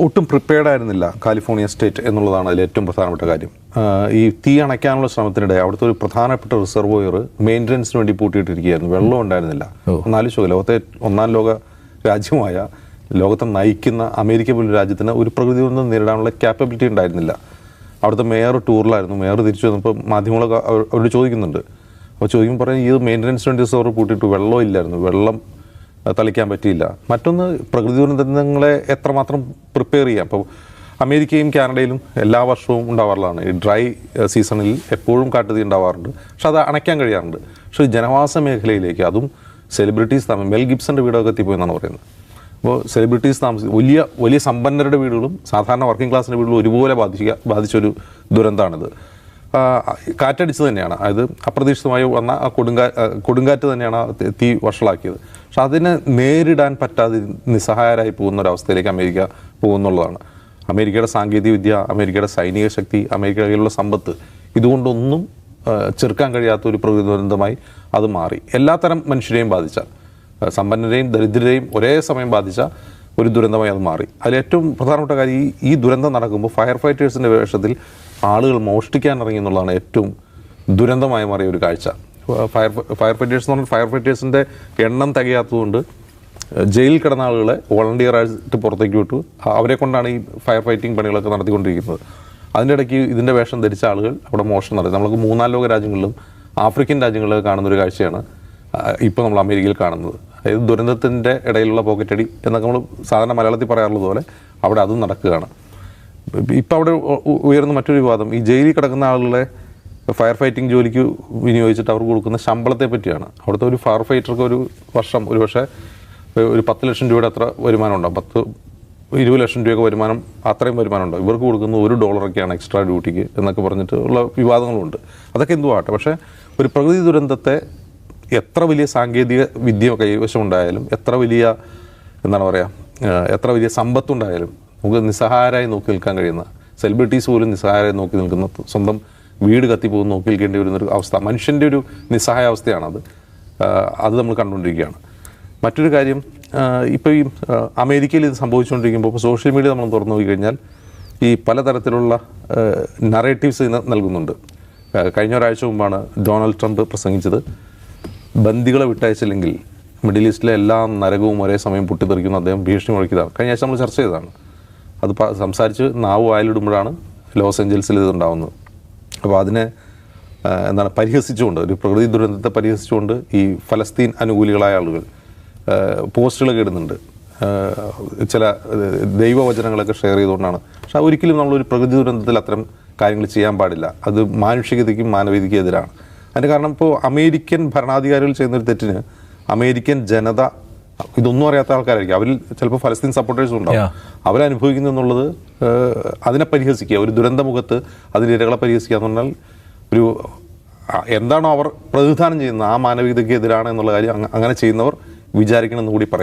ഒട്ടും പ്രിപ്പയർഡ് ആയിരുന്നില്ല California state എന്നുള്ളതാണ് അതിൽ ഏറ്റവും പ്രധാനപ്പെട്ട കാര്യം. ഈ തീ അണയ്ക്കാനുള്ള ശ്രമത്തിനിടെ അവിടുത്തെ ഒരു പ്രധാനപ്പെട്ട റിസർവോയർ മെയിന്റനൻസിന് വേണ്ടി പൂട്ടിയിട്ടിരിക്കുകയായിരുന്നു. വെള്ളം ഉണ്ടായിരുന്നില്ല. ഒന്നാലോചിച്ചു ലോകത്തെ ഒന്നാം ലോക രാജ്യമായ ലോകത്തെ നയിക്കുന്ന അമേരിക്ക പോലുള്ള രാജ്യത്തിന് ഒരു പ്രകൃതി ദുരന്തം നേരിടാനുള്ള ക്യാപ്പബിലിറ്റി ഉണ്ടായിരുന്നില്ല. അവിടുത്തെ മേയർ ടൂറിലായിരുന്നു. മേയർ തിരിച്ചു വന്നപ്പോൾ മാധ്യമങ്ങളൊക്കെ അവ- അവരോട് ചോദിക്കുന്നുണ്ട്. അപ്പോൾ ചോദിക്കുമ്പോൾ പറയും ഈ മെയിന്റനൻസ് വേണ്ടി റിസർവർ പൂട്ടിയിട്ട് വെള്ളം ഇല്ലായിരുന്നു. വെള്ളം തളിക്കാൻ പറ്റിയില്ല. മറ്റൊന്ന് പ്രകൃതി ദുരന്തങ്ങളെ എത്രമാത്രം പ്രിപ്പയർ ചെയ്യാം. അപ്പോൾ അമേരിക്കയും കാനഡയിലും എല്ലാ വർഷവും ഉണ്ടാവാറുള്ളതാണ്. ഈ ഡ്രൈ സീസണിൽ എപ്പോഴും കാട്ടുതീ ഉണ്ടാവാറുണ്ട്. പക്ഷെ അത് അണയ്ക്കാൻ കഴിയാറുണ്ട്. പക്ഷേ ജനവാസ മേഖലയിലേക്ക് അതും സെലിബ്രിറ്റീസ് താമസം മെൽ ഗിബ്സന്റെ വീടൊക്കെ എത്തിപ്പോയെന്നാണ് പറയുന്നത്. അപ്പോൾ സെലിബ്രിറ്റീസ് താമസം വലിയ വലിയ സമ്പന്നരുടെ വീടുകളും സാധാരണ വർക്കിംഗ് ക്ലാസ്സിന്റെ വീടുകളും ഒരുപോലെ ബാധിക്കുക ബാധിച്ചൊരു ദുരന്തമാണിത്. കാറ്റടിച്ച് തന്നെയാണ്. അതായത് അപ്രതീക്ഷിതമായി വന്ന ആ കൊടുങ്കാ കൊടുങ്കാറ്റ് തന്നെയാണ് തി- വഷളാക്കിയത്. പക്ഷെ അതിനെ നേരിടാൻ പറ്റാതെ നിസ്സഹായരായി പോകുന്ന ഒരവസ്ഥയിലേക്ക് അമേരിക്ക പോകുന്നുള്ളതാണ്. അമേരിക്കയുടെ സാങ്കേതിക വിദ്യ അമേരിക്കയുടെ സൈനിക ശക്തി അമേരിക്കയുടെ കയ്യിലുള്ള സമ്പത്ത് ഇതുകൊണ്ടൊന്നും ചെറുക്കാൻ കഴിയാത്ത ഒരു പ്രകൃതി ദുരന്തമായി അത് മാറി. എല്ലാത്തരം മനുഷ്യരെയും ബാധിച്ച സമ്പന്നരെയും ദരിദ്രരെയും ഒരേ സമയം ബാധിച്ച ഒരു ദുരന്തമായി അത് മാറി. അതിൽ ഏറ്റവും പ്രധാനപ്പെട്ട കാര്യം ഈ ഈ ദുരന്തം നടക്കുമ്പോൾ ഫയർ ഫൈറ്റേഴ്സിന്റെ വേഷത്തിൽ ആളുകൾ മോഷ്ടിക്കാൻ ഇറങ്ങി എന്നുള്ളതാണ് ഏറ്റവും ദുരന്തമായി മാറിയ ഒരു കാഴ്ച. ഫയർ ഫയർ ഫൈറ്റേഴ്സ് എന്ന് പറഞ്ഞാൽ ഫയർ ഫൈറ്റേഴ്സിന്റെ എണ്ണം തികയാത്തതുകൊണ്ട് ജയിലിൽ കിടന്ന ആളുകളെ വോളണ്ടിയറായിട്ട് പുറത്തേക്ക് വിട്ടു. അവരെ കൊണ്ടാണ് ഈ ഫയർ ഫൈറ്റിംഗ് പണികളൊക്കെ നടത്തിക്കൊണ്ടിരിക്കുന്നത്. അതിന്റെ ഇടയ്ക്ക് ഇതിന്റെ വേഷം ധരിച്ച ആളുകൾ അവിടെ മോഷണം നടത്തി. നമ്മൾക്ക് മൂന്നാം ലോക രാജ്യങ്ങളിലും ആഫ്രിക്കൻ രാജ്യങ്ങളിലൊക്കെ കാണുന്ന ഒരു കാഴ്ചയാണ് ഇപ്പോൾ നമ്മൾ അമേരിക്കയിൽ കാണുന്നത്. അതായത് ദുരന്തത്തിന്റെ ഇടയിലുള്ള പോക്കറ്റടി എന്നൊക്കെ നമ്മൾ സാധാരണ മലയാളത്തിൽ പറയാറുള്ളത് പോലെ അവിടെ അതും നടക്കുകയാണ്. ഇപ്പം അവിടെ ഉയർന്ന മറ്റൊരു വിവാദം. ഈ ജയിലിൽ കിടക്കുന്ന ആളുകളെ ഫയർ ഫൈറ്റിംഗ് ജോലിക്ക് വിനിയോഗിച്ചിട്ട് അവർക്ക് കൊടുക്കുന്ന ശമ്പളത്തെ പറ്റിയാണ്. അവിടുത്തെ ഒരു ഫയർ ഫൈറ്റർക്ക് ഒരു വർഷം ഒരു പക്ഷേ ഒരു പത്ത് ലക്ഷം രൂപയുടെ അത്ര വരുമാനം ഉണ്ടാവും. പത്ത് ഇരുപത് ലക്ഷം രൂപയൊക്കെ വരുമാനം അത്രയും വരുമാനം ഉണ്ടാവും. ഇവർക്ക് കൊടുക്കുന്ന ഒരു ഡോളറൊക്കെയാണ് എക്സ്ട്രാ ഡ്യൂട്ടിക്ക് എന്നൊക്കെ പറഞ്ഞിട്ട് ഉള്ള വിവാദങ്ങളുണ്ട്. അതൊക്കെ എന്തുവാട്ടെ പക്ഷേ ഒരു പ്രകൃതി ദുരന്തത്തെ എത്ര വലിയ സാങ്കേതിക വിദ്യ കൈവശം ഉണ്ടായാലും എത്ര വലിയ എന്താണ് പറയുക എത്ര വലിയ സമ്പത്തുണ്ടായാലും നമുക്ക് നിസ്സഹായരായി നോക്കി നിൽക്കാൻ കഴിയുന്ന സെലിബ്രിറ്റീസ് പോലും നിസ്സഹായരായി നോക്കി നിൽക്കുന്ന സ്വന്തം വീട് കത്തിപ്പോകുന്ന നോക്കി നിൽക്കേണ്ടി വരുന്ന ഒരു അവസ്ഥ മനുഷ്യന്റെ ഒരു നിസ്സഹായ അവസ്ഥയാണത് അത്. നമ്മൾ കണ്ടുകൊണ്ടിരിക്കുകയാണ്. മറ്റൊരു കാര്യം ഇപ്പോൾ ഈ അമേരിക്കയിൽ ഇത് സംഭവിച്ചുകൊണ്ടിരിക്കുമ്പോൾ ഇപ്പോൾ സോഷ്യൽ മീഡിയ നമ്മൾ തുറന്നു നോക്കി കഴിഞ്ഞാൽ ഈ പലതരത്തിലുള്ള നറേറ്റീവ്സ് നൽകുന്നുണ്ട്. കഴിഞ്ഞ ഒരാഴ്ച മുമ്പാണ് ഡൊണാൾഡ് ട്രംപ് പ്രസംഗിച്ചത്. ബന്ദികളെ വിട്ടയച്ചില്ലെങ്കിൽ മിഡിൽ ഈസ്റ്റിലെ എല്ലാ നരകവും ഒരേ സമയം പൊട്ടിത്തെറിക്കുന്ന അദ്ദേഹം ഭീഷണി മുഴക്കിയതാണ്. കഴിഞ്ഞ ആഴ്ച നമ്മൾ ചർച്ച ചെയ്തതാണ്. അത് സംസാരിച്ച് നാവ് വായിലിടുമ്പോഴാണ് ലോസ് ഏഞ്ചൽസിൽ ഇത് ഉണ്ടാവുന്നത്. അപ്പോൾ അതിനെ എന്താണ് പരിഹസിച്ചുകൊണ്ട് ഒരു പ്രകൃതി ദുരന്തത്തെ പരിഹസിച്ചുകൊണ്ട് ഈ ഫലസ്തീൻ അനുകൂലികളായ ആളുകൾ പോസ്റ്റുകളൊക്കെ ഇടുന്നുണ്ട്. ചില ദൈവവചനങ്ങളൊക്കെ ഷെയർ ചെയ്തുകൊണ്ടാണ്. പക്ഷെ ഒരിക്കലും നമ്മളൊരു പ്രകൃതി ദുരന്തത്തിൽ അത്തരം കാര്യങ്ങൾ ചെയ്യാൻ പാടില്ല. അത് മാനുഷികതയ്ക്കും മാനവികതയ്ക്കും എതിരാണ്. അതിന്റെ കാരണം ഇപ്പോൾ അമേരിക്കൻ ഭരണാധികാരികൾ ചെയ്യുന്നൊരു തെറ്റിന് അമേരിക്കൻ ജനത ഇതൊന്നും അറിയാത്ത ആൾക്കാരായിരിക്കും. അവരിൽ ചിലപ്പോൾ ഫലസ്തീൻ സപ്പോർട്ടേഴ്സ് ഉണ്ടാവും. അവരനുഭവിക്കുന്നു എന്നുള്ളത് അതിനെ പരിഹസിക്കുക. ഒരു ദുരന്തമുഖത്ത് അതിന്റെ ഇരകളെ പരിഹസിക്കുക എന്ന് പറഞ്ഞാൽ ഒരു എന്താണോ അവർ പ്രതിനിധാനം ചെയ്യുന്നത് ആ മാനവികതയ്ക്ക് എതിരാണ് എന്നുള്ള കാര്യം അങ്ങനെ ചെയ്യുന്നവർ വിചാരിക്കണമെന്ന് കൂടി പറയും.